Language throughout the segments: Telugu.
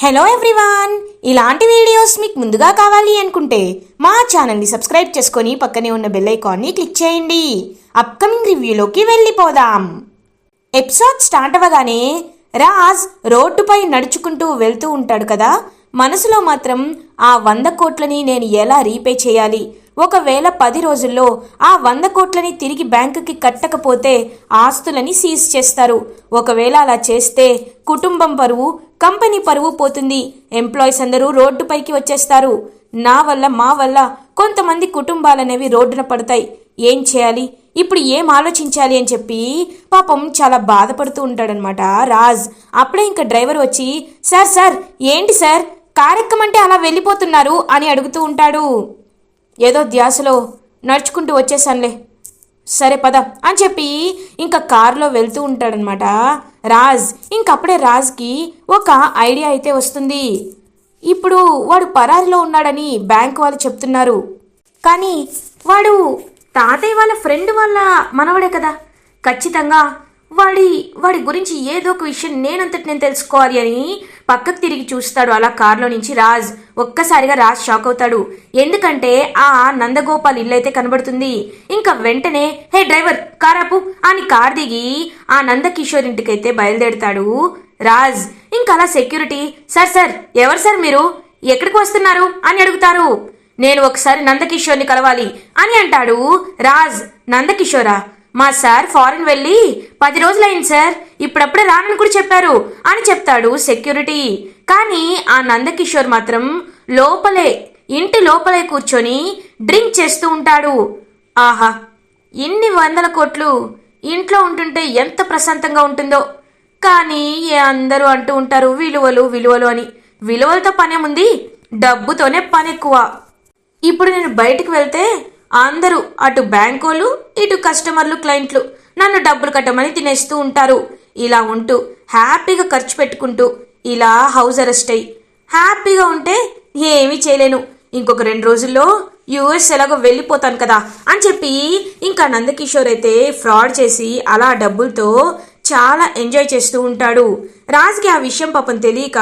హలో ఎవ్రీవాన్ ఇలాంటి వీడియోస్ మీకు ముందుగా కావాలి అనుకుంటే మా ఛానల్ని సబ్స్క్రైబ్ చేసుకొని పక్కనే ఉన్న బెల్ ఐకాన్ని క్లిక్ చేయండి. అప్కమింగ్ రివ్యూలోకి వెళ్ళిపోదాం. ఎపిసోడ్ స్టార్ట్ అవ్వగానే రాజ్ రోడ్డుపై నడుచుకుంటూ వెళ్తూ ఉంటాడు కదా. మనసులో మాత్రం ఆ వంద కోట్లని నేను ఎలా రీపే చేయాలి? ఒకవేళ పది రోజుల్లో ఆ వంద కోట్లని తిరిగి బ్యాంకుకి కట్టకపోతే ఆస్తులని సీజ్ చేస్తారు. ఒకవేళ అలా చేస్తే కుటుంబం పరువు కంపెనీ పరువు పోతుంది. ఎంప్లాయీస్ అందరూ రోడ్డుపైకి వచ్చేస్తారు. నా వల్ల మా వల్ల కొంతమంది కుటుంబాలనేవి రోడ్డున పడతాయి. ఏం చేయాలి? ఇప్పుడు ఏం ఆలోచించాలి అని చెప్పి పాపం చాలా బాధపడుతూ ఉంటాడనమాట రాజ్. అప్పుడే ఇంకా డ్రైవర్ వచ్చి సార్ సార్ ఏంటి సార్? కార్యక్రమం అంటే అలా వెళ్ళిపోతున్నారు అని అడుగుతూ ఉంటాడు. ఏదో ధ్యాసలో నడుచుకుంటూ వచ్చేసానులే. సరే పద అని చెప్పి ఇంకా కారులో వెళ్తూ ఉంటాడనమాట. రాజ్ ఇంకప్పుడే రాజ్కి ఒక ఐడియా అయితే వస్తుంది. ఇప్పుడు వాడు పరారిలో ఉన్నాడని బ్యాంక్ వాళ్ళు చెప్తున్నారు. కానీ వాడు తాతయ్య వాళ్ళ ఫ్రెండ్ వాళ్ళ మనవడే కదా. ఖచ్చితంగా వాడి వాడి గురించి ఏదో ఒక విషయం నేనంతటి నేను తెలుసుకోవాలి అని పక్కకు తిరిగి చూస్తాడు అలా కారులో నుంచి రాజ్. ఒక్కసారిగా రాజ్ షాక్ అవుతాడు. ఎందుకంటే ఆ నందగోపాల్ ఇల్లు అయితే కనబడుతుంది. ఇంకా వెంటనే హే డ్రైవర్ కారాపు. అని కార్ దిగి ఆ నందకిషోర్ ఇంటికైతే బయలుదేరుతాడు రాజ్. ఇంకా అలా సెక్యూరిటీ సార్ సార్ ఎవరు సార్ మీరు? ఎక్కడికి వస్తున్నారు? అని అడుగుతారు. నేను ఒకసారి నందకిషోర్ని కలవాలి అని అంటాడు రాజ్. నందకిషోరా? మా సార్ ఫారెన్ వెళ్ళి పది రోజులైంది సార్. ఇప్పుడప్పుడే రానని కూడా చెప్పారు అని చెప్తాడు సెక్యూరిటీ. కానీ ఆ నందకిషోర్ మాత్రం లోపలే ఇంటి లోపలే కూర్చొని డ్రింక్ చేస్తూ ఉంటాడు. ఆహా ఇన్ని వందల కోట్లు ఇంట్లో ఉంటుంటే ఎంత ప్రశాంతంగా ఉంటుందో. కానీ ఏ అందరూ అంటూ ఉంటారు విలువలు విలువలు అని. విలువలతో పనేముంది? డబ్బుతోనే పని ఎక్కువ ఇప్పుడు నేను బయటికి వెళ్తే అందరూ అటు బ్యాంకోళ్ళు ఇటు కస్టమర్లు క్లయింట్లు నన్ను డబ్బులు కట్టమని తినేస్తూ ఉంటారు. ఇలా ఉంటూ హ్యాపీగా ఖర్చు పెట్టుకుంటూ ఇలా హౌస్ అరెస్ట్ అయ్యి హ్యాపీగా ఉంటే ఏమీ చేయలేను. ఇంకొక రెండు రోజుల్లో యూఎస్ ఎలాగో వెళ్ళిపోతాను కదా అని చెప్పి ఇంకా నందకిషోర్ అయితే ఫ్రాడ్ చేసి అలా డబ్బులతో చాలా ఎంజాయ్ చేస్తూ ఉంటాడు. రాజ్కి ఆ విషయం పాపం తెలియక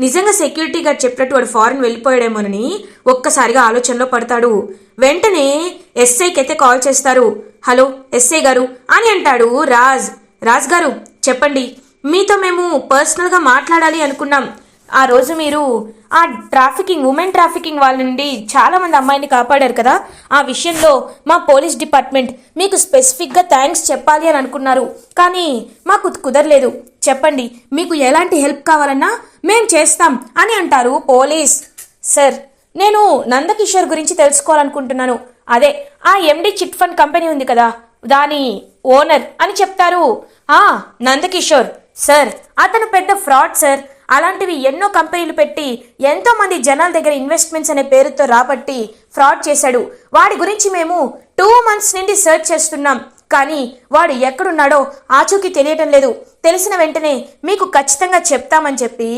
నిజంగా సెక్యూరిటీ గార్డ్ చెప్పినట్టు వాడు ఫారెన్ వెళ్ళిపోయాడేమోనని ఒక్కసారిగా ఆలోచనలో పడతాడు. వెంటనే ఎస్ఐకి అయితే కాల్ చేస్తారు. హలో ఎస్ఐ గారు అని అంటాడు రాజ్. రాజ్ గారు చెప్పండి. మీతో మేము పర్సనల్గా మాట్లాడాలి అనుకున్నాం. ఆ రోజు మీరు ఆ ట్రాఫికింగ్ ఉమెన్ ట్రాఫికింగ్ వాళ్ళ నుండి చాలా మంది అమ్మాయిని కాపాడారు కదా? ఆ విషయంలో మా పోలీస్ డిపార్ట్మెంట్ మీకు స్పెసిఫిక్గా థ్యాంక్స్ చెప్పాలి అని అనుకున్నారు. కానీ మాకు కుదరలేదు. చెప్పండి మీకు ఎలాంటి హెల్ప్ కావాలన్నా మేం చేస్తాం అని అంటారు పోలీస్. సార్ నేను నందకిషోర్ గురించి తెలుసుకోవాలనుకుంటున్నాను. అదే ఆ ఎండి చిట్ ఫండ్ కంపెనీ ఉంది కదా దాని ఓనర్ అని చెప్తారు. ఆ నందకిషోర్. సార్ అతను పెద్ద ఫ్రాడ్ సార్. అలాంటివి ఎన్నో కంపెనీలు పెట్టి ఎంతో మంది జనాల దగ్గర ఇన్వెస్ట్మెంట్స్ అనే పేరుతో రాబట్టి ఫ్రాడ్ చేశాడు. వాడి గురించి మేము టూ మంత్స్ నుండి సెర్చ్ చేస్తున్నాం. కానీ వాడు ఎక్కడున్నాడో ఆచూకీ తెలియటం లేదు. తెలిసిన వెంటనే మీకు ఖచ్చితంగా చెప్తామని చెప్పి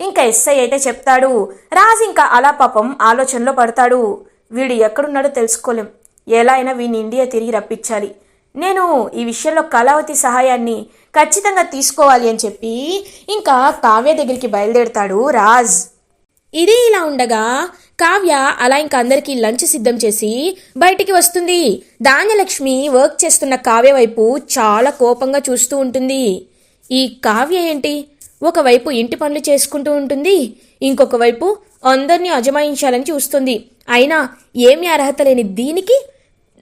ఇంకా ఎస్ఐ అయితే చెప్తాడు. రాజు ఇంకా అలా పాపం ఆలోచనలో పడతాడు. వీడు ఎక్కడున్నాడో తెలుసుకోలేం. ఎలా అయినా వీని ఇండియా తిరిగి రప్పించాలి. నేను ఈ విషయంలో కళావతి సహాయాన్ని ఖచ్చితంగా తీసుకోవాలి అని చెప్పి ఇంకా కావ్య దగ్గరికి బయలుదేరుతాడు రాజ్. ఇది ఇలా ఉండగా కావ్య అలా ఇంకా అందరికీ లంచ్ సిద్ధం చేసి బయటికి వస్తుంది. ధాన్యలక్ష్మి వర్క్ చేస్తున్న కావ్య వైపు చాలా కోపంగా చూస్తూ ఉంటుంది. ఈ కావ్య ఏంటి? ఒకవైపు ఇంటి పనులు చేసుకుంటూ ఉంటుంది ఇంకొక వైపు అందరినీ అజమాయించాలని చూస్తుంది. అయినా ఏమీ అర్హత లేని దీనికి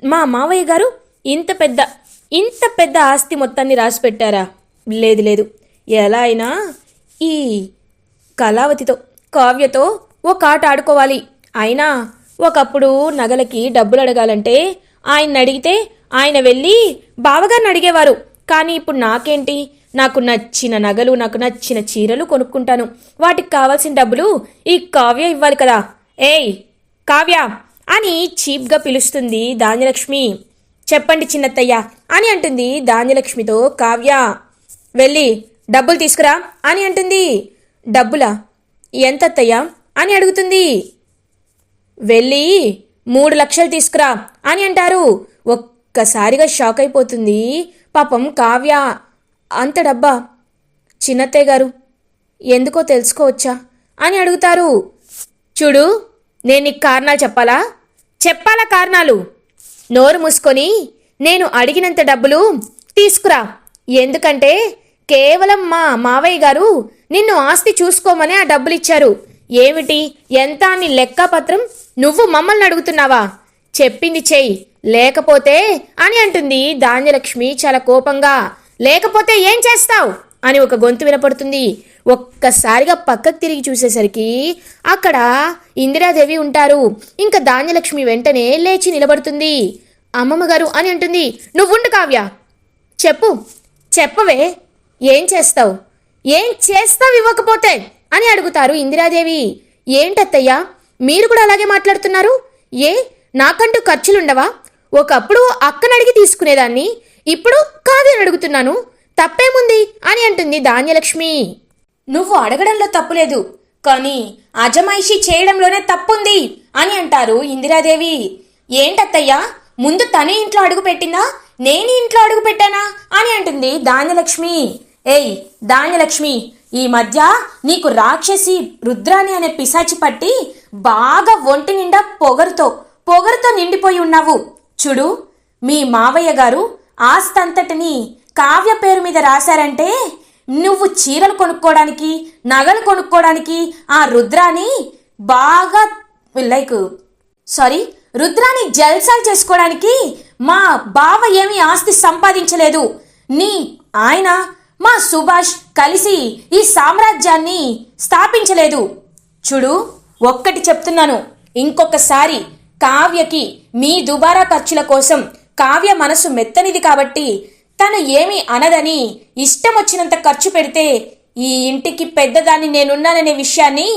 మా మావయ్య గారు ఇంత పెద్ద ఇంత పెద్ద ఆస్తి మొత్తాన్ని రాసి పెట్టారా లేదు లేదు. ఎలా అయినా ఈ కళావతితో కావ్యతో ఒక ఆట ఆడుకోవాలి. అయినా ఒకప్పుడు నగలకి డబ్బులు అడగాలంటే ఆయన అడిగితే ఆయన వెళ్ళి బావగారిని అడిగేవారు. కానీ ఇప్పుడు నాకేంటి? నాకు నచ్చిన నగలు నాకు నచ్చిన చీరలు కొనుక్కుంటాను. వాటికి కావాల్సిన డబ్బులు ఈ కావ్య ఇవ్వాలి కదా. ఏయ్ కావ్య అని చీప్గా పిలుస్తుంది ధాన్యలక్ష్మి. చెప్పండి చిన్నత్తయ్య అని అంటుంది ధాన్యలక్ష్మితో కావ్య. వెళ్ళి డబ్బులు తీసుకురా అని అంటుంది. డబ్బులా? ఎంతత్తయ్య? అని అడుగుతుంది. వెళ్ళి మూడు లక్షలు తీసుకురా అని అంటారు. ఒక్కసారిగా షాక్ అయిపోతుంది పాపం కావ్య. అంత డబ్బా? చిన్నత్తయ్య గారు ఎందుకో తెలుసుకోవచ్చా అని అడుగుతారు. చూడు నేను నీకు కారణాలు చెప్పాలా? చెప్పాలా కారణాలు? నోరు మూసుకొని నేను అడిగినంత డబ్బులు తీసుకురా. ఎందుకంటే కేవలం మా మావయ్య గారు నిన్ను ఆస్తి చూసుకోమని ఆ డబ్బులు ఇచ్చారు ఏమిటి? ఎంత అని లెక్కపత్రం నువ్వు మమ్మల్ని అడుగుతున్నావా? చెప్పింది చెయ్యి. లేకపోతే అని అంటుంది ధాన్యలక్ష్మి చాలా కోపంగా. లేకపోతే ఏం చేస్తావు? అని ఒక గొంతు వినపడుతుంది. ఒక్కసారిగా పక్కకు తిరిగి చూసేసరికి అక్కడ ఇందిరాదేవి ఉంటారు. ఇంకా ధాన్యలక్ష్మి వెంటనే లేచి నిలబడుతుంది. అమ్మమ్మ గారు అని అంటుంది. నువ్వుండు కావ్య. చెప్పు. చెప్పవే. ఏం చేస్తావు? ఏం చేస్తావు ఇవ్వకపోతే? అని అడుగుతారు ఇందిరాదేవి. ఏంటత్తయ్యా? మీరు కూడా అలాగే మాట్లాడుతున్నారు? ఏ? నాకంటూ ఖర్చులుండవా? ఒకప్పుడు అక్కనడిగి తీసుకునేదాన్ని. ఇప్పుడు కాదు అని అడుగుతున్నాను. తప్పేముంది? అని అంటుంది ధాన్యలక్ష్మి. నువ్వు అడగడంలో తప్పులేదు. కానీ అజమాయిషి చేయడంలోనే తప్పుంది అని అంటారు ఇందిరాదేవి. ఏంటత్తయ్యా ముందు తనే ఇంట్లో అడుగు పెట్టిందా? నేను ఇంట్లో అడుగు పెట్టానా? అని అంటుంది ధాన్యలక్ష్మి. ఏయ్ ధాన్యలక్ష్మి ఈ మధ్య నీకు రాక్షసి రుద్రాని అనే పిశాచి పట్టి బాగా ఒంటి నిండా పొగరుతో పొగరుతో నిండిపోయి ఉన్నావు. చూడు మీ మావయ్య గారు ఆస్తంతటిని కావ్య పేరు మీద రాశారంటే నువ్వు చీరలు కొనుక్కోవడానికి నగలు కొనుక్కోవడానికి ఆ రుద్రాని బాగా లైక్ సారీ రుద్రాని జల్సాలు చేసుకోవడానికి మా బావ ఏమి ఆస్తి సంపాదించలేదు. నీ ఆయన మా సుభాష్ కలిసి ఈ సామ్రాజ్యాన్ని స్థాపించలేదు. చూడు ఒక్కటి చెప్తున్నాను ఇంకొకసారి కావ్యకి మీ దుబారా ఖర్చుల కోసం కావ్య మనసు మెత్తనిది కాబట్టి తను ఏమీ అనదని ఇష్టం వచ్చినంత ఖర్చు పెడితే ఈ ఇంటికి పెద్దదాన్ని నేనున్నాననే విషయాన్ని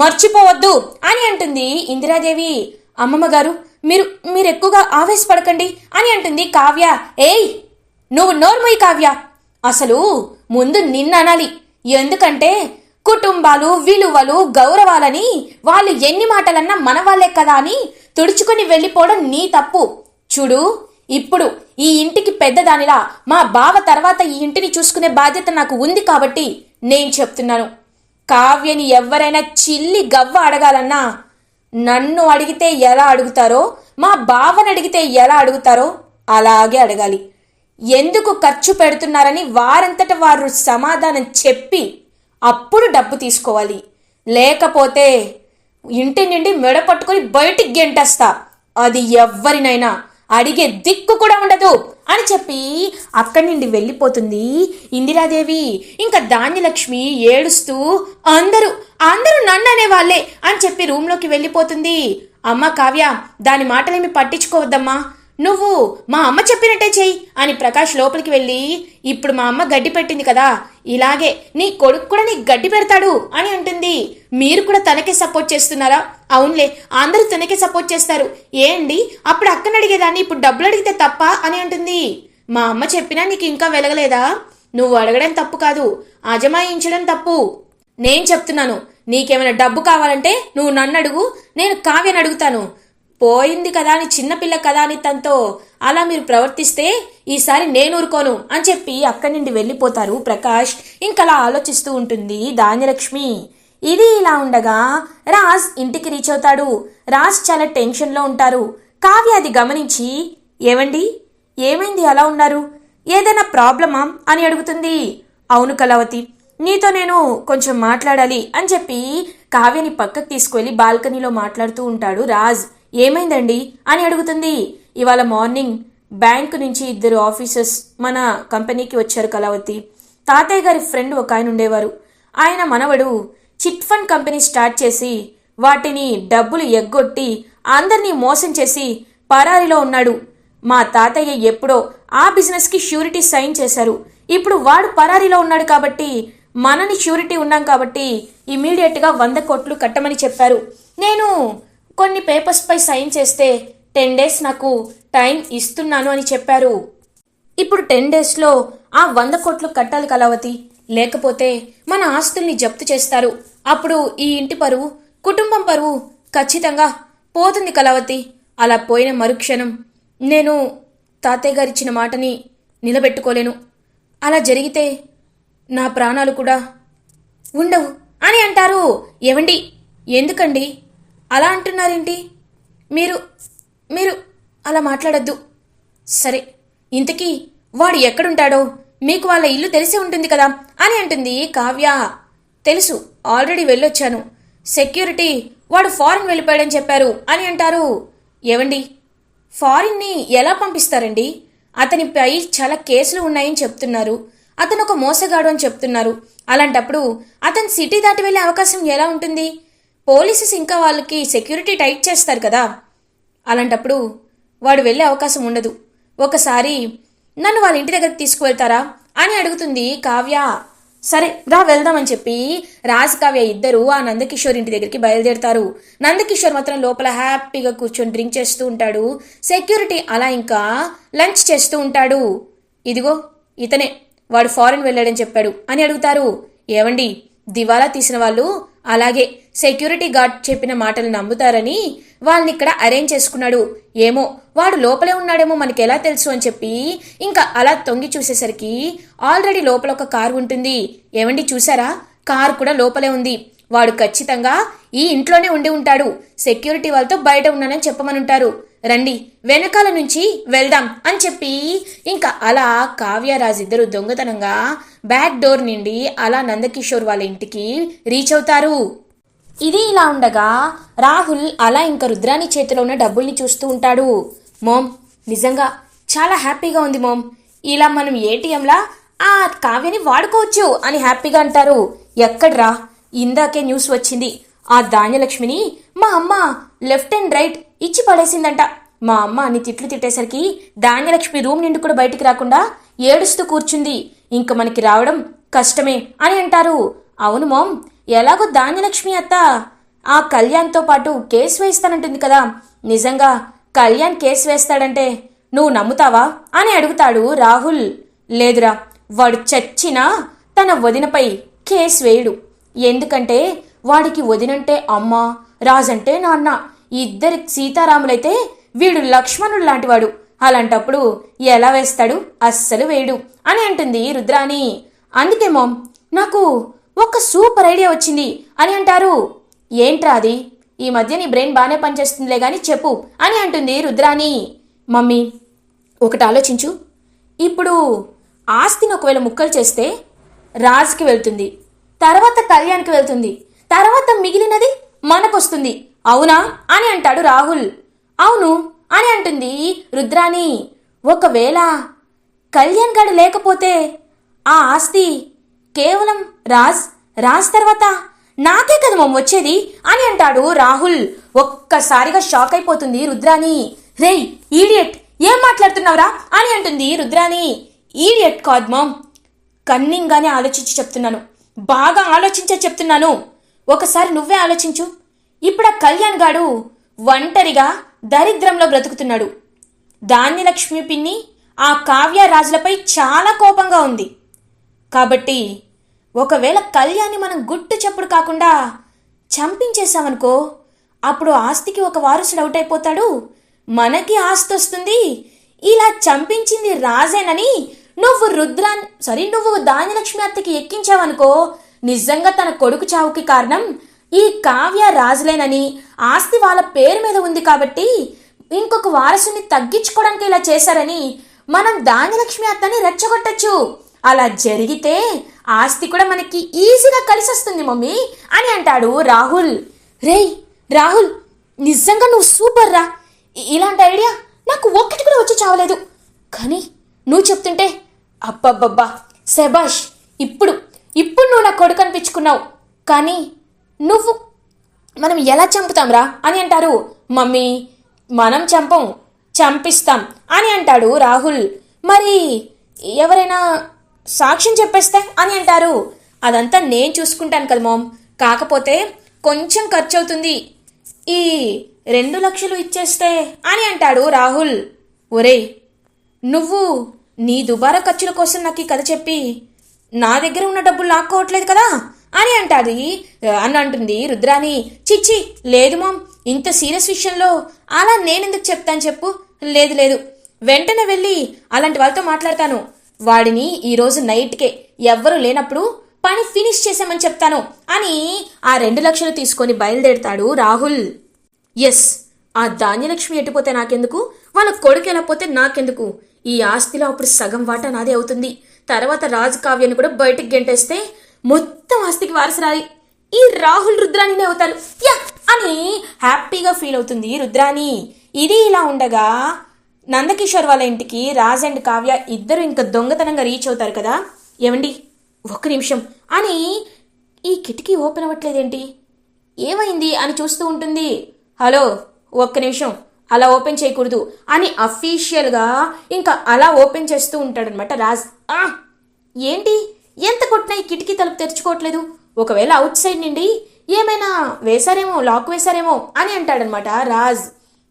మర్చిపోవద్దు అని అంటుంది ఇందిరాదేవి. అమ్మమ్మ గారు మీరు మీరు ఎక్కువగా ఆవేశపడకండి అని అంటుంది కావ్య. ఏయ్ నువ్వు నోర్మోయి కావ్య. అసలు ముందు నిన్న అనాలి. ఎందుకంటే కుటుంబాలు విలువలు గౌరవాలని వాళ్ళు ఎన్ని మాటలన్నా మన వాళ్ళే కదా అని తుడుచుకొని వెళ్ళిపోవడం నీ తప్పు. చూడు ఇప్పుడు ఈ ఇంటికి పెద్దదానిలా. మా బావ తర్వాత ఈ ఇంటిని చూసుకునే బాధ్యత నాకు ఉంది కాబట్టి నేను చెప్తున్నాను. కావ్యని ఎవరైనా చిల్లి గవ్వ అడగాలన్నా నన్ను అడిగితే ఎలా అడుగుతారో మా బావని అడిగితే ఎలా అడుగుతారో అలాగే అడగాలి. ఎందుకు ఖర్చు పెడుతున్నారని వారంతట వారు సమాధానం చెప్పి అప్పుడు డబ్బు తీసుకోవాలి. లేకపోతే ఇంటి నుండి మెడ పట్టుకుని బయటికి గెంటేస్తా. అది ఎవ్వరినైనా అడిగే దిక్కు కూడా ఉండదు అని చెప్పి అక్కడి నుండి వెళ్ళిపోతుంది ఇందిరాదేవి. ఇంకా ధాన్యలక్ష్మి ఏడుస్తూ అందరూ అందరూ నన్ను అనే వాళ్ళే అని చెప్పి రూమ్లోకి వెళ్ళిపోతుంది. అమ్మ కావ్య దాని మాటలేమి పట్టించుకోవద్దమ్మా. నువ్వు మా అమ్మ చెప్పినట్టే చెయ్యి అని ప్రకాష్ లోపలికి వెళ్ళి ఇప్పుడు మా అమ్మ గడ్డి పెట్టింది కదా ఇలాగే నీ కొడుకు కూడా నీకు గడ్డి పెడతాడు అని అంటుంది. మీరు కూడా తనకే సపోర్ట్ చేస్తున్నారా? అవునులే అందరూ తనకే సపోర్ట్ చేస్తారు. ఏండి అప్పుడు అక్కని అడిగేదాన్ని ఇప్పుడు డబ్బులు అడిగితే తప్ప అని అంటుంది. మా అమ్మ చెప్పినా నీకు ఇంకా వెలగలేదా? నువ్వు అడగడం తప్పు కాదు అజమాయించడం తప్పు. నేను చెప్తున్నాను నీకేమైనా డబ్బు కావాలంటే నువ్వు నన్ను అడుగు నేను కావ్యని అడుగుతాను. పోయింది కదా అని చిన్నపిల్ల కదా అని తనతో అలా మీరు ప్రవర్తిస్తే ఈసారి నేను ఊరుకోను అని చెప్పి అక్కడి నుండి వెళ్ళిపోతారు ప్రకాష్. ఇంకలా ఆలోచిస్తూ ఉంటుంది ధాన్యలక్ష్మి. ఇది ఇలా ఉండగా రాజ్ ఇంటికి రీచ్ అవుతాడు. రాజ్ చాలా టెన్షన్లో ఉంటారు. కావ్య అది గమనించి ఏమండి ఏమైంది? అలా ఉన్నారు? ఏదైనా ప్రాబ్లమా? అని అడుగుతుంది. అవును కలవతి నీతో నేను కొంచెం మాట్లాడాలి అని చెప్పి కావ్యని పక్కకు తీసుకువెళ్ళి బాల్కనీలో మాట్లాడుతూ ఉంటాడు రాజ్. ఏమైందండి? అని అడుగుతుంది. ఇవాళ మార్నింగ్ బ్యాంక్ నుంచి ఇద్దరు ఆఫీసర్స్ మన కంపెనీకి వచ్చారు కళావతి. తాతయ్య గారి ఫ్రెండ్ ఒక ఆయన ఉండేవారు. ఆయన మనవడు చిట్ ఫండ్ కంపెనీ స్టార్ట్ చేసి వాటిని డబ్బులు ఎగ్గొట్టి అందరినీ మోసం చేసి పరారిలో ఉన్నాడు. మా తాతయ్య ఎప్పుడో ఆ బిజినెస్కి షూరిటీ సైన్ చేశారు. ఇప్పుడు వాడు పరారీలో ఉన్నాడు కాబట్టి మనని షూరిటీ ఉన్నాం కాబట్టి ఇమీడియట్గా వంద కోట్లు కట్టమని చెప్పారు. నేను కొన్ని పేపర్స్పై సైన్ చేస్తే టెన్ డేస్ నాకు టైం ఇస్తున్నాను అని చెప్పారు. ఇప్పుడు టెన్ డేస్లో ఆ వంద కోట్లు కట్టాలి కలవతి లేకపోతే మన ఆస్తుల్ని జప్తు చేస్తారు. అప్పుడు ఈ ఇంటి పరువు కుటుంబం పరువు ఖచ్చితంగా పోతుంది కలవతి అలా పోయిన మరుక్షణం నేను తాతయ్య గారిచ్చిన మాటని నిలబెట్టుకోలేను. అలా జరిగితే నా ప్రాణాలు కూడా ఉండవు అని అంటారు. ఏవండి? ఎందుకండి? అలా అంటున్నారేంటి? మీరు మీరు అలా మాట్లాడద్దు. సరే ఇంతకీ వాడు ఎక్కడుంటాడో? మీకు వాళ్ళ ఇల్లు తెలిసి ఉంటుంది కదా? అని అంటుంది కావ్య. తెలుసు ఆల్రెడీ వెళ్ళొచ్చాను. సెక్యూరిటీ వాడు ఫారిన్ వెళ్ళిపోయాడని చెప్పారు అని అంటారు. ఏవండి? ఫారిన్ని ఎలా పంపిస్తారండి? అతనిపై చాలా కేసులు ఉన్నాయని చెప్తున్నారు. అతను ఒక మోసగాడు అని చెప్తున్నారు. అలాంటప్పుడు అతను సిటీ దాటి వెళ్ళే అవకాశం ఎలా ఉంటుంది? పోలీసెస్ ఇంకా వాళ్ళకి సెక్యూరిటీ టైట్ చేస్తారు కదా? అలాంటప్పుడు వాడు వెళ్ళే అవకాశం ఉండదు. ఒకసారి నన్ను వాళ్ళ ఇంటి దగ్గరికి తీసుకువెళ్తారా? అని అడుగుతుంది కావ్య. సరే రా వెళ్దామని చెప్పి రాజ్ కావ్య ఇద్దరు ఆ నందకిషోర్ ఇంటి దగ్గరికి బయలుదేరుతారు. నందకిషోర్ మాత్రం లోపల హ్యాపీగా కూర్చొని డ్రింక్ చేస్తూ ఉంటాడు. సెక్యూరిటీ అలా ఇంకా లంచ్ చేస్తూ ఉంటాడు. ఇదిగో ఇతనే వాడు ఫారెన్ వెళ్ళాడని చెప్పాడు అని అడుగుతారు. ఏవండి దివాలా తీసిన వాళ్ళు అలాగే సెక్యూరిటీ గార్డ్ చెప్పిన మాటలు నమ్ముతారని వాళ్ళని ఇక్కడ అరేంజ్ చేసుకున్నాడు. ఏమో వాడు లోపలే ఉన్నాడేమో మనకి ఎలా తెలుసు అని చెప్పి ఇంకా అలా తొంగి చూసేసరికి ఆల్రెడీ లోపల ఒక కారు ఉంటుంది. ఏమండి చూసారా కారు కూడా లోపలే ఉంది. వాడు ఖచ్చితంగా ఈ ఇంట్లోనే ఉండి ఉంటాడు. సెక్యూరిటీ వాళ్ళతో బయట ఉన్నానని చెప్పమనుంటారు. రండి వెనకాల నుంచి వెళ్దాం అని చెప్పి ఇంకా అలా కావ్యరాజ్ ఇద్దరు దొంగతనంగా బ్యాక్ డోర్ నుండి అలా నందకిషోర్ వాళ్ళ ఇంటికి రీచ్ అవుతారు. ఇది ఇలా ఉండగా రాహుల్ అలా ఇంకా రుద్రాని చేతిలో ఉన్న డబ్బుల్ని చూస్తూ ఉంటాడు. మోమ్ నిజంగా చాలా హ్యాపీగా ఉంది మోమ్ ఇలా మనం ఏటీఎంలా? ఆ కావ్యని వాడుకోవచ్చు అని హ్యాపీగా అంటారు. ఎక్కడ్రా? ఇందాకే న్యూస్ వచ్చింది. ఆ ధాన్యలక్ష్మిని మా అమ్మ లెఫ్ట్ అండ్ రైట్ ఇచ్చి పడేసిందంట. మా అమ్మ అని తిట్లు తిట్టేసరికి ధాన్యలక్ష్మి రూమ్ నిండు కూడా బయటికి రాకుండా ఏడుస్తూ కూర్చుంది. ఇంక మనకి రావడం కష్టమే అని అంటారు. అవును మోమ్ ఎలాగో ధాన్యలక్ష్మి అత్త ఆ కళ్యాణ్తో పాటు కేసు వేస్తానంటుంది కదా. నిజంగా కళ్యాణ్ కేసు వేస్తాడంటే నువ్వు నమ్ముతావా అని అడుగుతాడు రాహుల్. లేదురా వాడు చచ్చినా తన వదినపై కేసు వేయడు. ఎందుకంటే వాడికి వదినంటే అమ్మ రాజంటే నాన్న. ఇద్దరి సీతారాములైతే వీడు లక్ష్మణుడు లాంటివాడు. అలాంటప్పుడు ఎలా వేస్తాడు? అస్సలు వేయడు. అని అంటుంది రుద్రాని అందుకేమో నాకు ఒక సూపర్ ఐడియా వచ్చింది అని అంటారు. ఏంట్రా అది? ఈ మధ్య నీ బ్రెయిన్ బాగానే పనిచేస్తుందిలే గాని చెప్పు అని అంటుంది రుద్రాని మమ్మీ ఒకటి ఆలోచించు. ఇప్పుడు ఆస్తిని ఒకవేళ ముక్కలు చేస్తే రాజ్కి వెళ్తుంది. తర్వాత కళ్యాణ్కి వెళ్తుంది. తర్వాత మిగిలినది మనకొస్తుంది. అవునా? అని అంటాడు రాహుల్. అవును అని అంటుంది రుద్రాణి. ఒకవేళ కళ్యాణ్ గడు లేకపోతే ఆ ఆస్తి కేవలం రాజ్ రాజ్ తర్వాత నాకే కదా మమ్మ వచ్చేది? అని అంటాడు రాహుల్. ఒక్కసారిగా షాక్ అయిపోతుంది రుద్రాణి. రేయ్ ఈడియట్ ఏం మాట్లాడుతున్నావురా? అని అంటుంది రుద్రాణి. ఈడియట్ కాదు మామ్. కన్నింగ్గానే ఆలోచించి చెప్తున్నాను. బాగా ఆలోచించే చెప్తున్నాను. ఒకసారి నువ్వే ఆలోచించు. ఇప్పుడు ఆ కళ్యాణ్ గాడు ఒంటరిగా దరిద్రంలో బ్రతుకుతున్నాడు. ధాన్యలక్ష్మి పిన్ని ఆ కావ్య రాజులపై చాలా కోపంగా ఉంది. కాబట్టి ఒకవేళ కళ్యాణ్ని మనం గుట్టు చప్పుడు కాకుండా చంపించేశామనుకో అప్పుడు ఆస్తికి ఒక వారసుడు అవుట్ అయిపోతాడు మనకి ఆస్తి వస్తుంది. ఇలా చంపించింది రాజేనని నువ్వు రుద్రా సారీ నువ్వు ధాన్యలక్ష్మి అత్తకి ఎక్కించావనుకో నిజంగా తన కొడుకు చావుకి కారణం ఈ కావ్య రాజులేనని ఆస్తి వాళ్ళ పేరు మీద ఉంది కాబట్టి ఇంకొక వారసుని తగ్గించుకోవడానికి ఇలా చేశారని మనం దానిలక్ష్మి అత్తని రెచ్చగొట్టచ్చు. అలా జరిగితే ఆస్తి కూడా మనకి ఈజీగా కలిసి వస్తుంది మమ్మీ అని అంటాడు రాహుల్. రేయ్ రాహుల్ నిజంగా నువ్వు సూపర్ రా. ఇలాంటి ఐడియా నాకు ఒక్కటి కూడా వచ్చి చావలేదు. కానీ నువ్వు చెప్తుంటే అబ్బబ్బబ్బా శబాష్ ఇప్పుడు నువ్వు నా కొడుకు అనిపించుకున్నావు. కానీ నువ్వు మనం ఎలా చంపుతాంరా? అని అంటారు. మమ్మీ మనం చంపం చంపిస్తాం అని అంటాడు రాహుల్. మరి ఎవరైనా సాక్ష్యం చెప్పేస్తే? అని అంటారు. అదంతా నేను చూసుకుంటాను కదా మామ్. కాకపోతే కొంచెం ఖర్చు అవుతుంది ఈ రెండు లక్షలు ఇచ్చేస్తే? అని అంటాడు రాహుల్. ఒరేయ్ నువ్వు నీ దుబారా ఖర్చుల కోసం నాకు ఈ కథ చెప్పి నా దగ్గర ఉన్న డబ్బులు లాక్కోవట్లేదు కదా? అని అంటాది. అని అంటుంది రుద్రాని చిచ్చి లేదు మామ్ ఇంత సీరియస్ విషయంలో అలా నేనెందుకు చెప్తాను చెప్పు? లేదు లేదు. వెంటనే వెళ్ళి అలాంటి వాళ్ళతో మాట్లాడతాను. వాడిని ఈరోజు నైట్కే ఎవ్వరూ లేనప్పుడు పని ఫినిష్ చేసామని చెప్తాను అని ఆ రెండు లక్షలు తీసుకొని బయలుదేరతాడు రాహుల్. ఎస్ ఆ ధాన్యలక్ష్మి ఎట్టిపోతే నాకెందుకు? వాళ్ళ కొడుకు ఎలా పోతే నాకెందుకు? ఈ ఆస్తిలో అప్పుడు సగం వాటా నాదే అవుతుంది. తర్వాత రాజు కావ్యాన్ని కూడా బయటికి గెంటేస్తే మొత్తం ఆస్తికి వారసురాలి. ఈ రాహుల్ రుద్రాణినే అవుతారు. యా! అని హ్యాపీగా ఫీల్ అవుతుంది రుద్రాణి. ఇది ఇలా ఉండగా నందకిషోర్ వాళ్ళ ఇంటికి రాజ్ అండ్ కావ్య ఇద్దరు ఇంకా దొంగతనంగా రీచ్ అవుతారు కదా. ఏమండి? ఒక్క నిమిషం. అని ఈ కిటికీ ఓపెన్ అవ్వట్లేదేంటి? ఏమైంది అని చూస్తూ ఉంటుంది. హలో ఒక్క నిమిషం. అలా ఓపెన్ చేయకూడదు అని అఫీషియల్గా ఇంకా అలా ఓపెన్ చేస్తూ ఉంటాడనమాట రాజ్. ఏంటి? ఎంత కొట్టినా ఈ కిటికీ తలుపు తెరుచుకోవట్లేదు. ఒకవేళ అవుట్ సైడ్ నుండి ఏమైనా వేశారేమో లాక్ వేశారేమో అని అంటాడనమాట రాజ్.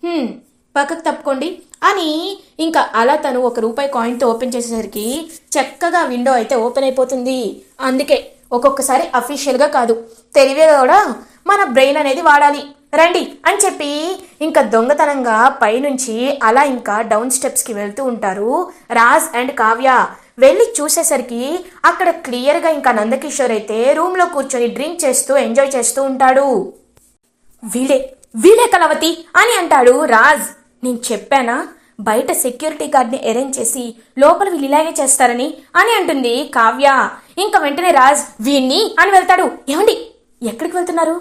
"హ్మ్, పక్కకు తప్పుకోండి అని ఇంకా అలా తను ఒక రూపాయి కాయిన్తో ఓపెన్ చేసేసరికి చక్కగా విండో అయితే ఓపెన్ అయిపోతుంది. అందుకే ఒక్కొక్కసారి అఫీషియల్గా కాదు తెలివిగా కూడా మన బ్రెయిన్ అనేది వాడాలి. రండి అని చెప్పి ఇంకా దొంగతనంగా పైనుంచి అలా ఇంకా డౌన్ స్టెప్స్కి వెళ్తూ ఉంటారు రాజ్ అండ్ కావ్య. వెళ్ళి చూసేసరికి అక్కడ క్లియర్గా ఇంకా నందకిషోర్ అయితే రూమ్లో కూర్చొని డ్రింక్ చేస్తూ ఎంజాయ్ చేస్తూ ఉంటాడు. వీడే వీడే కలవతి అని అంటాడు రాజ్. నేను చెప్పానా? బయట సెక్యూరిటీ గార్డ్ని అరేంజ్ చేసి లోపల వీళ్ళు ఇలాగే చేస్తారని అని అంటుంది కావ్య. ఇంకా వెంటనే రాజ్ వీణ్ణి అని వెళ్తాడు. ఏమండి ఎక్కడికి వెళ్తున్నారు?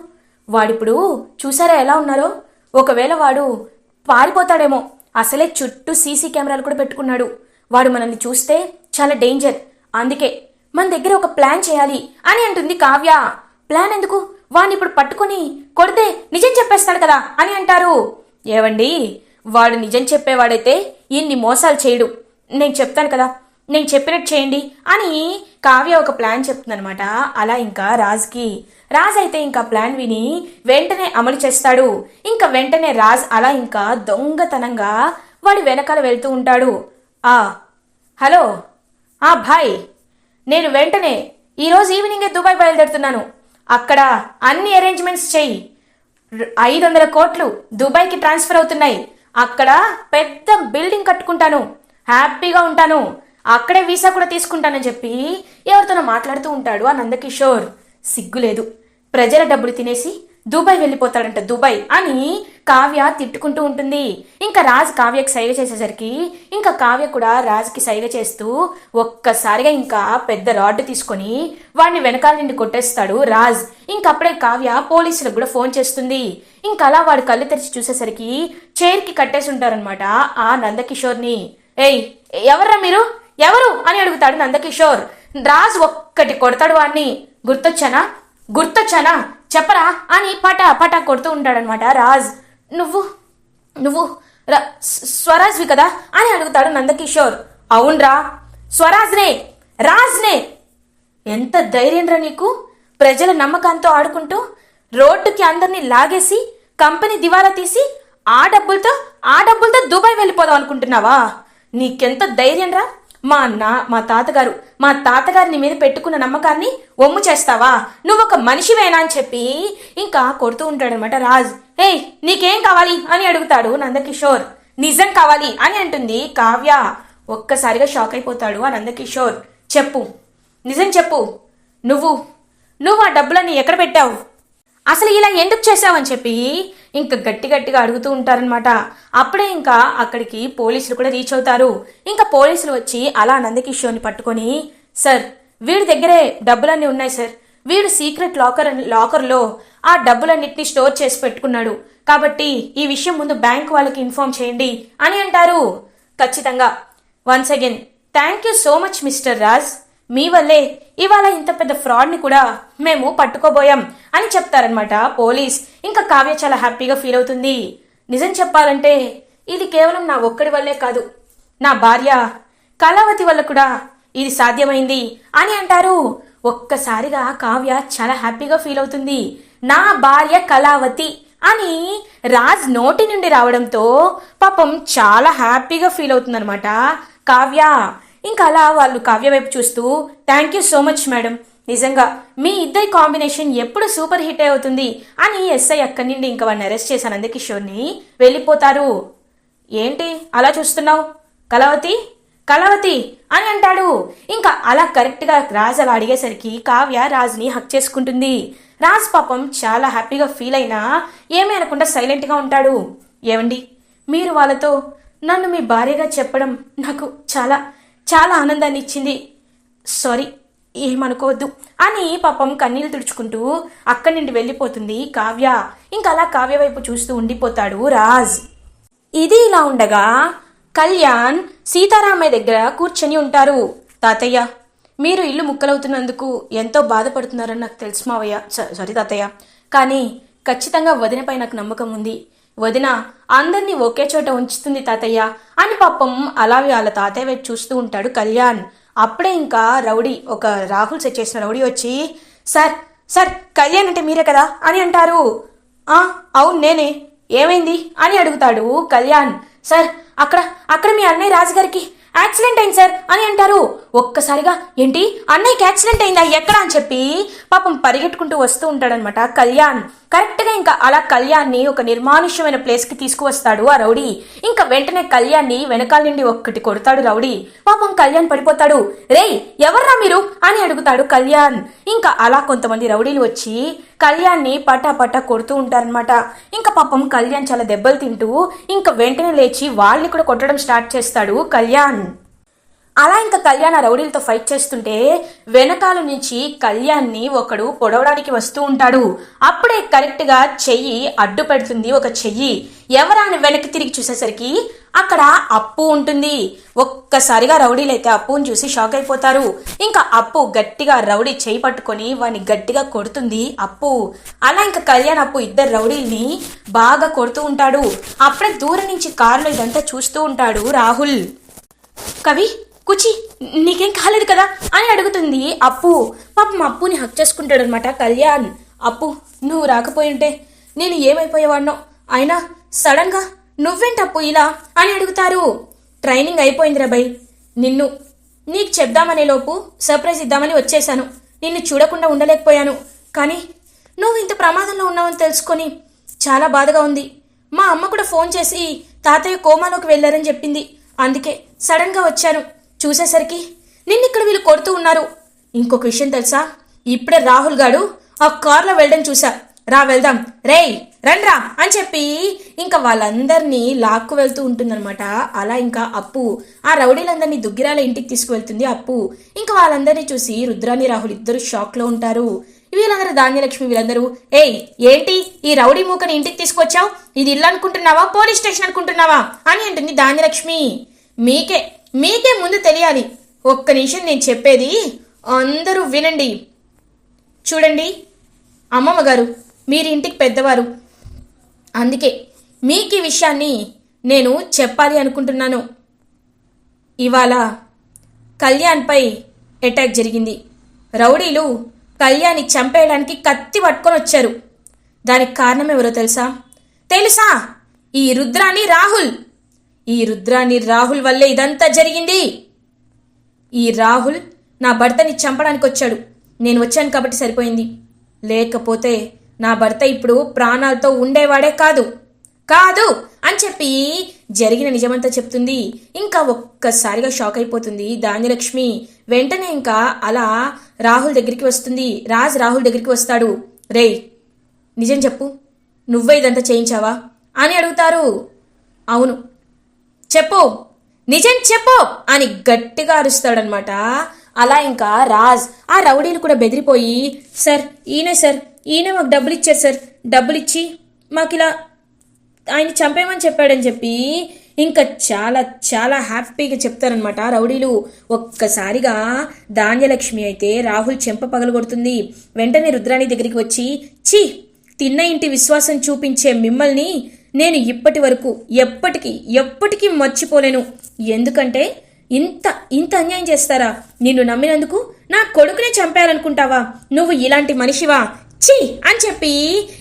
వాడిప్పుడు చూసారా ఎలా ఉన్నారో? ఒకవేళ వాడు పారిపోతాడేమో. అసలే చుట్టూ సీసీ కెమెరాలు కూడా పెట్టుకున్నాడు. వాడు మనల్ని చూస్తే చాలా డేంజర్. అందుకే మన దగ్గర ఒక ప్లాన్ చేయాలి అని అంటుంది కావ్య. ప్లాన్ ఎందుకు? వాడిని ఇప్పుడు పట్టుకొని కొడితే నిజం చెప్పేస్తాడు కదా అని అంటారు. ఏవండి? వాడు నిజం చెప్పేవాడైతే ఇన్ని మోసాలు చేయడు. నేను చెప్తాను కదా. నేను చెప్పినట్టు చేయండి అని కావ్య ఒక ప్లాన్ చెప్తుందనమాట అలా ఇంకా రాజ్కి. రాజ్ అయితే ఇంకా ప్లాన్ విని వెంటనే అమలు చేస్తాడు. ఇంకా వెంటనే రాజ్ అలా ఇంకా దొంగతనంగా వాడి వెనకాల వెళ్తూ ఉంటాడు. ఆ హలో ఆ భాయ్ నేను వెంటనే ఈరోజు ఈవినింగే దుబాయ్ బయలుదేరుతున్నాను. అక్కడ అన్ని అరేంజ్మెంట్స్ చెయ్యి ఐదు వందల కోట్లు దుబాయ్కి ట్రాన్స్ఫర్ అవుతున్నాయి. అక్కడ పెద్ద బిల్డింగ్ కట్టుకుంటాను. హ్యాపీగా ఉంటాను. అక్కడే వీసా కూడా తీసుకుంటానని చెప్పి ఎవరితోనో మాట్లాడుతూ ఉంటాడు ఆ నందకిషోర్. సిగ్గులేదు. ప్రజల డబ్బులు తినేసి దుబాయ్ వెళ్ళిపోతాడంట దుబాయ్ అని కావ్య తిట్టుకుంటూ ఉంటుంది. ఇంకా రాజ్ కావ్యకి సైగ చేసేసరికి ఇంకా కావ్య కూడా రాజ్కి సైగ చేస్తూ ఒక్కసారిగా ఇంకా పెద్ద రాడ్ తీసుకొని వాడిని వెనకాల నుండి కొట్టేస్తాడు రాజ్. ఇంకప్పుడే కావ్య పోలీసులకు కూడా ఫోన్ చేస్తుంది. ఇంకా అలా వాడు కళ్ళు తెరిచి చూసేసరికి చైర్కి కట్టేసి ఉంటారనమాట ఆ నందకిషోర్ని. ఏయ్ ఎవర్రా మీరు? ఎవరు? అని అడుగుతాడు నందకిషోర్. రాజ్ ఒక్కటి కొడతాడు వాడిని గుర్తొచ్చానా? గుర్తొచ్చానా? చెప్పరా? అని పటా పటా కొడుతూ ఉంటాడనమాట రాజ్ నువ్వు నువ్వు స్వరాజ్వి కదా? అని అడుగుతాడు నందకిషోర్. అవునరా స్వరాజ్నే రాజ్నే. ఎంత ధైర్యంరా నీకు? ప్రజల నమ్మకంతో ఆడుకుంటూ రోడ్డుకి అందరినీ లాగేసి కంపెనీ దివాలా తీసి ఆ డబ్బులతో ఆ డబ్బులతో దుబాయ్ వెళ్ళిపోదాం అనుకుంటున్నావా? నీకెంత ధైర్యంరా? మా నా మా తాతగారు మా తాతగారి నీ మీద పెట్టుకున్న నమ్మకాన్ని ఒమ్ము చేస్తావా? నువ్వు ఒక మనిషివేనా అని చెప్పి ఇంకా కొడుతూ ఉంటాడనమాట రాజ్. ఏయ్ నీకేం కావాలి అని అడుగుతాడు నందకిషోర్. నిజం కావాలి అని అంటుంది కావ్య. ఒక్కసారిగా షాక్ అయిపోతాడు ఆ నందకిషోర్. చెప్పు. నిజం చెప్పు. నువ్వు నువ్వు ఆ డబ్బులన్నీ ఎక్కడ పెట్టావు? అసలు ఇలా ఎందుకు చేసావని చెప్పి ఇంకా గట్టి గట్టిగా అడుగుతూ ఉంటారనమాట అప్పుడే ఇంకా అక్కడికి పోలీసులు కూడా రీచ్ అవుతారు. ఇంకా పోలీసులు వచ్చి అలా నందకిషోర్ని పట్టుకొని సార్ వీడి దగ్గరే డబ్బులన్నీ ఉన్నాయి సార్. వీడు సీక్రెట్ లాకర్ లాకర్లో ఆ డబ్బులన్నింటినీ స్టోర్ చేసి పెట్టుకున్నాడు. కాబట్టి ఈ విషయం ముందు బ్యాంక్ వాళ్ళకి ఇన్ఫార్మ్ చేయండి అని అంటారు. ఖచ్చితంగా. Once again thank you so much mister Raj. మీ వల్లే ఇవాళ ఇంత పెద్ద ఫ్రాడ్ని కూడా మేము పట్టుకోబోయాం అని చెప్తారనమాట పోలీస్. ఇంకా కావ్య చాలా హ్యాపీగా ఫీల్ అవుతుంది. నిజం చెప్పాలంటే ఇది కేవలం నా ఒక్కడి వల్లే కాదు నా భార్య కళావతి వల్ల కూడా ఇది సాధ్యమైంది అని అంటారు. ఒక్కసారిగా కావ్య చాలా హ్యాపీగా ఫీల్ అవుతుంది. నా భార్య కళావతి అని రాజ్ నోటి నుండి రావడంతో పాపం చాలా హ్యాపీగా ఫీల్ అవుతుందన్నమాట కావ్య. ఇంకా అలా వాళ్ళు కావ్య వైపు చూస్తూ thank you so much madam నిజంగా మీ ఇద్దరి కాంబినేషన్ ఎప్పుడు సూపర్ హిట్ అవుతుంది? అని ఎస్ఐ అక్కడి నుండి ఇంకా వాడిని అరెస్ట్ చేశాను. అందుకిషోర్ని వెళ్ళిపోతారు. ఏంటి? అలా చూస్తున్నావు? కలవతి కలవతి అని అంటాడు. ఇంకా అలా కరెక్ట్గా రాజ్ అలా అడిగేసరికి కావ్య రాజ్ని హక్ చేసుకుంటుంది. రాజ్ పాపం చాలా హ్యాపీగా ఫీల్ అయినా ఏమీ అనకుండా సైలెంట్గా ఉంటాడు. ఏమండి మీరు వాళ్ళతో నన్ను మీ భార్యగా చెప్పడం నాకు చాలా చాలా ఆనందాన్ని ఇచ్చింది. సారీ ఏమనుకోవద్దు. అని పాపం కన్నీళ్ళు తుడుచుకుంటూ అక్కడి నుండి వెళ్ళిపోతుంది కావ్య. ఇంకా అలా కావ్య వైపు చూస్తూ ఉండిపోతాడు రాజ్. ఇది ఇలా ఉండగా కళ్యాణ్ సీతారామయ్య దగ్గర కూర్చొని ఉంటారు. తాతయ్య మీరు ఇల్లు ముక్కలవుతున్నందుకు ఎంతో బాధపడుతున్నారని నాకు తెలుసు మావయ్య. సారీ తాతయ్య. కానీ ఖచ్చితంగా వదినపై నాకు నమ్మకం ఉంది. వదిన అందరినీ ఒకే చోట ఉంచుతుంది తాతయ్య అని పాపం అలా వాళ్ళ తాతయ్య వైపు చూస్తూ ఉంటాడు కళ్యాణ్. అప్పుడే ఇంకా రౌడీ ఒక రాహుల్ సెట్ చేసిన రౌడీ వచ్చి సార్ సార్ కళ్యాణ్ అంటే మీరే కదా? అని అంటారు. ఆ అవును నేనే. ఏమైంది? అని అడుగుతాడు కళ్యాణ్. సార్ అక్కడ అక్కడ మీ అన్నయ్య రాజుగారికి యాక్సిడెంట్ అయింది సార్ అని అంటారు. ఒక్కసారిగా ఏంటి? అన్నయ్యకి యాక్సిడెంట్ అయిందా? ఎక్కడ? అని చెప్పి పాపం పరిగెట్టుకుంటూ వస్తూ ఉంటాడనమాట కళ్యాణ్. కరెక్ట్గా ఇంకా అలా కళ్యాణ్ని ఒక నిర్మానుష్యమైన ప్లేస్కి తీసుకువస్తాడు ఆ రౌడీ. ఇంకా వెంటనే కళ్యాణ్ని వెనకాల నుండి ఒక్కటి కొడతాడు రౌడీ. పాపం కళ్యాణ్ పడిపోతాడు. రేయ్ ఎవర్రా మీరు? అని అడుగుతాడు కళ్యాణ్. ఇంకా అలా కొంతమంది రౌడీలు వచ్చి కళ్యాణ్ని పటా పటా కొడుతూ ఉంటారనమాట ఇంకా పాపం కళ్యాణ్ చాలా దెబ్బలు తింటూ ఇంకా వెంటనే లేచి వాళ్ళని కూడా కొట్టడం స్టార్ట్ చేస్తాడు కళ్యాణ్. అలా ఇంకా కళ్యాణ్ ఆ రౌడీలతో ఫైట్ చేస్తుంటే వెనకాల నుంచి కళ్యాణ్ని ఒకడు పొడవడానికి వస్తూ ఉంటాడు. అప్పుడే కరెక్ట్గా చెయ్యి అడ్డు పెడుతుంది ఒక చెయ్యి. ఎవరా అని వెనక్కి తిరిగి చూసేసరికి అక్కడ అప్పు ఉంటుంది. ఒక్కసారిగా రౌడీలైతే అప్పుని చూసి షాక్ అయిపోతారు. ఇంకా అప్పు గట్టిగా రౌడీ చేయి పట్టుకొని వాని గట్టిగా కొడుతుంది అప్పు. అలా ఇంకా కళ్యాణ్ అప్పు ఇద్దరు రౌడీల్ని బాగా కొడుతూ ఉంటాడు. అప్పుడే దూరం నుంచి కారులో ఇదంతా చూస్తూ ఉంటాడు రాహుల్. కవి కుచి నీకేం కాలేదు కదా? అని అడుగుతుంది అప్పు. పాపం అప్పుని హక్ చేసుకుంటాడు అనమాట కళ్యాణ్. అప్పు నువ్వు రాకపోయింటే నేను ఏమైపోయేవాడినో? అయినా సడన్గా నువ్వేంటప్పు ఇలా? అని అడుగుతారు. ట్రైనింగ్ అయిపోయింది రబై నిన్ను నీకు చెప్దామనే లోపు సర్ప్రైజ్ ఇద్దామని వచ్చేశాను. నిన్ను చూడకుండా ఉండలేకపోయాను. కానీ నువ్వు ఇంత ప్రమాదంలో ఉన్నావని తెలుసుకొని చాలా బాధగా ఉంది. మా అమ్మ కూడా ఫోన్ చేసి తాతయ్య కోమాలోకి వెళ్ళారని చెప్పింది. అందుకే సడన్గా వచ్చాను. చూసేసరికి నిన్నిక్కడ వీళ్ళు కొడుతూ ఉన్నారు. ఇంకొక విషయం తెలుసా? ఇప్పుడే రాహుల్ గాడు ఆ కార్లో వెళ్ళడం చూసా రా వెళ్దాం. రేయ్ రండ్రా అని చెప్పి ఇంకా వాళ్ళందరినీ లాక్కు వెళ్తూ ఉంటుందన్నమాట. అలా ఇంకా అప్పు ఆ రౌడీలందరినీ దుగ్గిరాల ఇంటికి తీసుకువెళ్తుంది అప్పు. ఇంకా వాళ్ళందరినీ చూసి రుద్రాని రాహుల్ ఇద్దరు షాక్లో ఉంటారు. వీళ్ళందరూ ధాన్యలక్ష్మి వీళ్ళందరూ ఏయ్ ఏంటి? ఈ రౌడీ మూకని ఇంటికి తీసుకొచ్చావు? ఇది ఇల్లు అనుకుంటున్నావా? పోలీస్ స్టేషన్ అనుకుంటున్నావా? అని అంటుంది ధాన్యలక్ష్మి. మీకే మీకే ముందు తెలియాలి. ఒక్క నిమిషం నేను చెప్పేది అందరూ వినండి. చూడండి అమ్మమ్మ గారు మీరు ఇంటికి పెద్దవారు. అందుకే మీకు ఈ విషయాన్ని నేను చెప్పాలి అనుకుంటున్నాను. ఇవాళ కళ్యాణ్పై అటాక్ జరిగింది. రౌడీలు కళ్యాణ్ని చంపేయడానికి కత్తి పట్టుకొని వచ్చారు. దానికి కారణం ఎవరో తెలుసా? తెలుసా? ఈ రుద్రాని రాహుల్. ఈ రుద్రాని రాహుల్ వల్లే ఇదంతా జరిగింది. ఈ రాహుల్ నా భర్తని చంపడానికి వచ్చాడు నేను వచ్చాను కాబట్టి సరిపోయింది. లేకపోతే నా భర్త ఇప్పుడు ప్రాణాలతో ఉండేవాడే కాదు. కాదు! అని చెప్పి జరిగిన నిజమంతా చెప్తుంది. ఇంకా ఒక్కసారిగా షాక్ అయిపోతుంది ధాన్యలక్ష్మి. వెంటనే ఇంకా అలా రాహుల్ దగ్గరికి వస్తుంది. రాజ్ రాహుల్ దగ్గరికి వస్తాడు. రేయ్ నిజం చెప్పు. నువ్వే ఇదంతా చేయించావా? అని అడుగుతారు. అవును. చెప్పు. నిజం చెప్పు అని గట్టిగా అరుస్తాడనమాట అలా ఇంకా రాజ్ ఆ రౌడీలు కూడా బెదిరిపోయి సార్ ఈయనే సార్ ఈయన మాకు డబ్బులు ఇచ్చారు సార్ డబ్బులు ఇచ్చి మాకు ఇలా ఆయన చంపేయమని చెప్పాడని చెప్పి ఇంకా చాలా చాలా హ్యాపీగా చెప్తారనమాట రౌడీలు. ఒక్కసారిగా ధాన్యలక్ష్మి అయితే రాహుల్ చెంప పగలగొడుతుంది. వెంటనే రుద్రాణి దగ్గరికి వచ్చి ఛీ తిన్న ఇంటి విశ్వాసం చూపించే మిమ్మల్ని నేను ఇప్పటి వరకు ఎప్పటికీ ఎప్పటికీ మర్చిపోలేను. ఎందుకంటే ఇంత ఇంత అన్యాయం చేస్తారా? నిన్ను నమ్మినందుకు నా కొడుకునే చంపారనుకుంటావా? నువ్వు ఇలాంటి మనిషివా? ఛీ! అని చెప్పి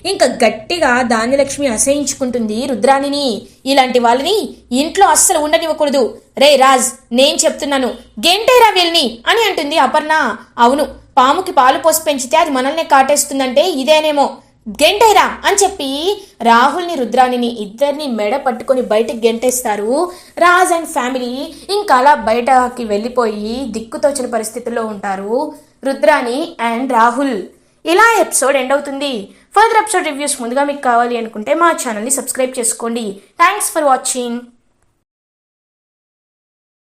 ఇంకా గట్టిగా ధాన్యలక్ష్మి అసహించుకుంటుంది రుద్రాణిని. ఇలాంటి వాళ్ళని ఇంట్లో అస్సలు ఉండనివ్వకూడదు. రే రాజ్ నేను చెప్తున్నాను. గెంటేరా వీళ్ళని అని అంటుంది అపర్ణ. అవును పాముకి పాలు పోసి పెంచితే అది మనల్నే కాటేస్తుందంటే ఇదేనేమో. గెంటేరా అని చెప్పి రాహుల్ని రుద్రాణిని ఇద్దరిని మెడ పట్టుకొని బయటకు గెంటేస్తారు. రాజ్ అండ్ ఫ్యామిలీ ఇంకా అలా బయటకి వెళ్ళిపోయి దిక్కుతోచిన పరిస్థితుల్లో ఉంటారు రుద్రాణి అండ్ రాహుల్. ఇలా ఎపిసోడ్ ఎండ్ అవుతుంది. ఫర్దర్ ఎపిసోడ్ రివ్యూస్ ముందుగా మీకు కావాలి అనుకుంటే మా ఛానల్ని సబ్స్క్రైబ్ చేసుకోండి. Thanks for watching.